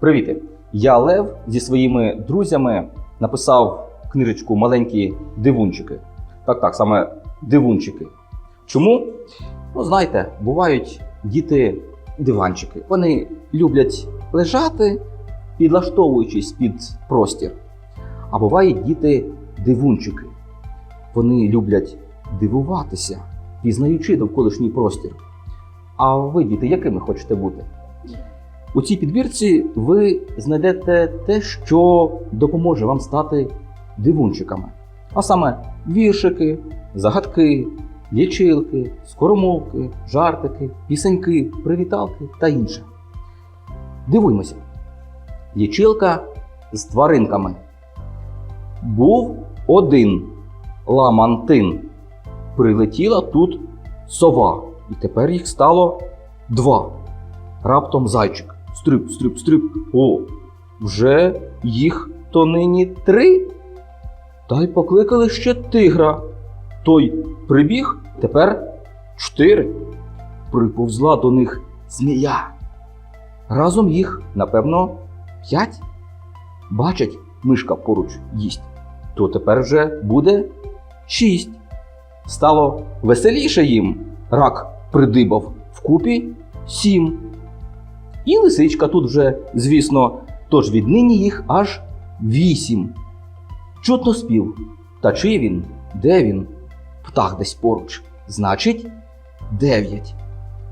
Привіт! Я Лев зі своїми друзями написав книжечку Маленькі дивунчики. Так, так, саме дивунчики. Чому? Ну, знаєте, бувають діти диванчики. Вони люблять лежати, підлаштовуючись під простір. А бувають діти дивунчики. Вони люблять дивуватися, пізнаючи довколишній простір. А ви, діти, якими хочете бути? У цій підбірці ви знайдете те, що допоможе вам стати дивунчиками. А саме віршики, загадки, лічилки, скоромовки, жартики, пісеньки, привіталки та інше. Дивуймося. Лічилка з тваринками. Був один ламантин. Прилетіла тут сова, і тепер їх стало два. Раптом зайчик. Стрип, стрип, стрип. О, вже їх то нині три. Та й покликали ще тигра. Той прибіг, тепер чотири. Приповзла до них змія. Разом їх, напевно, п'ять. Бачать, мишка поруч їсть. То тепер вже буде шість. Стало веселіше їм. Рак придибав вкупі сім. І лисичка тут вже, звісно, тож віднині їх аж вісім. Чутно спів. Та чи він? Де він? Птах десь поруч. Значить, дев'ять.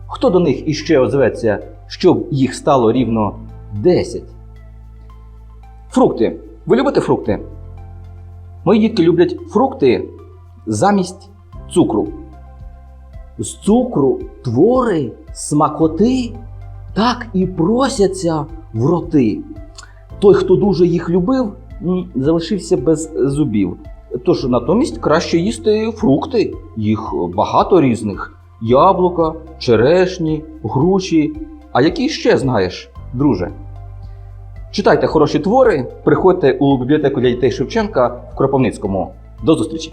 Хто до них іще озветься, щоб їх стало рівно десять? Фрукти. Ви любите фрукти? Мої дітки люблять фрукти замість цукру. З цукру твори, смакоти так і просяться в роти. Той, хто дуже їх любив, залишився без зубів. Тож натомість краще їсти фрукти. Їх багато різних: яблука, черешні, груші. А які ще знаєш, друже? Читайте хороші твори, приходьте у бібліотеку для дітей Шевченка в Кропивницькому. До зустрічі!